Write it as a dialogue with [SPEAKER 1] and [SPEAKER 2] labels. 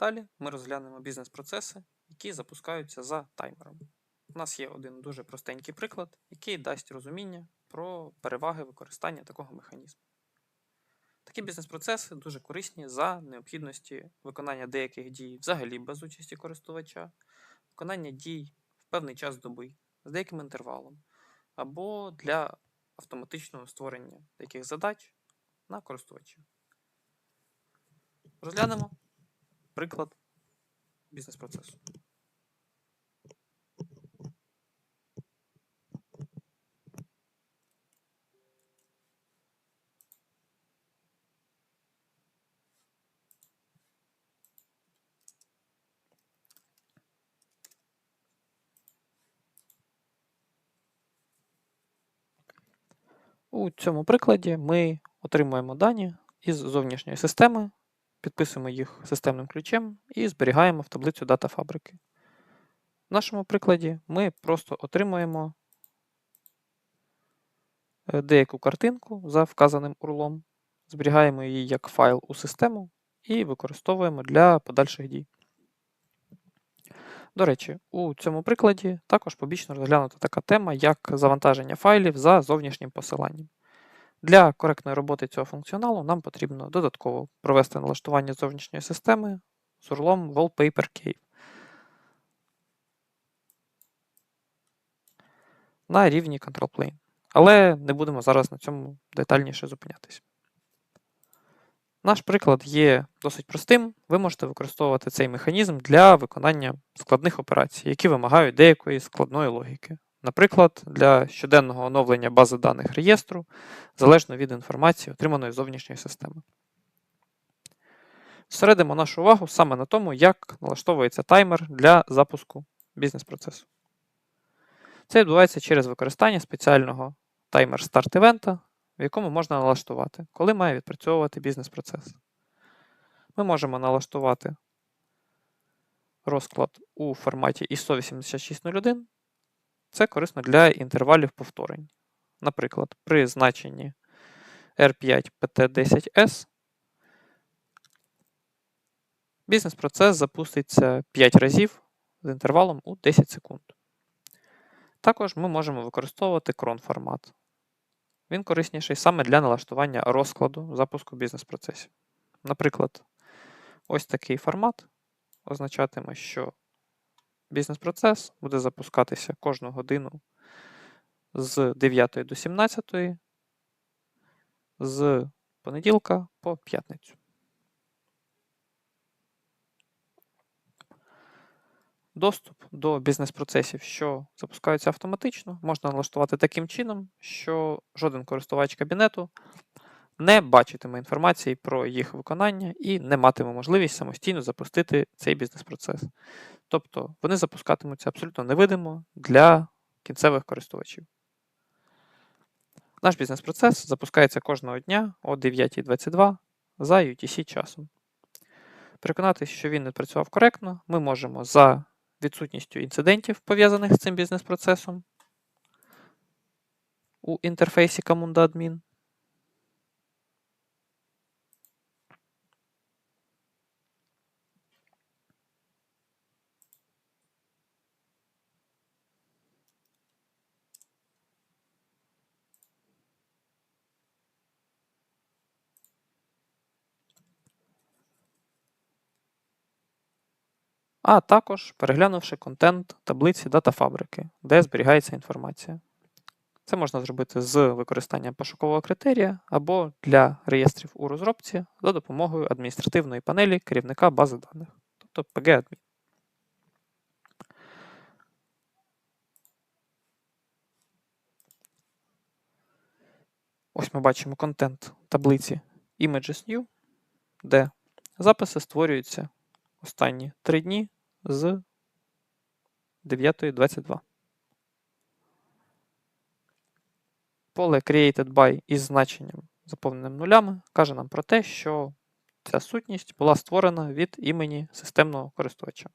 [SPEAKER 1] Далі ми розглянемо бізнес-процеси, які запускаються за таймером. У нас є один дуже простенький приклад, який дасть розуміння про переваги використання такого механізму. Такі бізнес-процеси дуже корисні за необхідності виконання деяких дій взагалі без участі користувача, виконання дій в певний час доби з деяким інтервалом, або для автоматичного створення таких задач на користувачів. Розглянемо приклад бізнес-процесу. У цьому прикладі ми отримуємо дані із зовнішньої системи, підписуємо їх системним ключем і зберігаємо в таблицю дата фабрики. В нашому прикладі ми просто отримуємо е, деяку картинку за вказаним урлом, зберігаємо її як файл у систему і використовуємо для подальших дій. До речі, у цьому прикладі також побічно розглянута така тема, як завантаження файлів за зовнішнім посиланням. Для коректної роботи цього функціоналу нам потрібно додатково провести налаштування зовнішньої системи з урлом Wallpaper Cave. На рівні Control Plane. Але не будемо зараз на цьому детальніше зупинятись. Наш приклад є досить простим. Ви можете використовувати цей механізм для виконання складних операцій, які вимагають деякої складної логіки. Наприклад, для щоденного оновлення бази даних реєстру залежно від інформації, отриманої зовнішньої системи. Зосередимо нашу увагу саме на тому, як налаштовується таймер для запуску бізнес-процесу. Це відбувається через використання спеціального таймер старт івента в якому можна налаштувати, коли має відпрацьовувати бізнес-процес. Ми можемо налаштувати розклад у форматі ISO 8601. Це корисно для інтервалів повторень. Наприклад, при значенні R5 PT10S бізнес-процес запуститься 5 разів з інтервалом у 10 секунд. Також ми можемо використовувати крон формат. Він корисніший саме для налаштування розкладу запуску бізнес-процесів. Наприклад, ось такий формат означатиме, що бізнес-процес буде запускатися кожну годину з 9 до 17, з понеділка по п'ятницю. Доступ до бізнес-процесів, що запускаються автоматично, можна налаштувати таким чином, що жоден користувач кабінету не бачитиме інформації про їх виконання і не матиме можливість самостійно запустити цей бізнес-процес. Тобто вони запускатимуться абсолютно невидимо для кінцевих користувачів. Наш бізнес-процес запускається кожного дня о 9.22 за UTC часом. Переконатися, що він не працював коректно, ми можемо за відсутністю інцидентів, пов'язаних з цим бізнес-процесом у інтерфейсі команда адмін. А також переглянувши контент таблиці датафабрики, де зберігається інформація. Це можна зробити з використанням пошукового критерія або для реєстрів у розробці за допомогою адміністративної панелі керівника бази даних, тобто PG-адмін. Ось ми бачимо контент таблиці Images New, де записи створюються останні три дні з 9.22. Поле Created by із значенням заповненим нулями каже нам про те, що ця сутність була створена від імені системного користувача.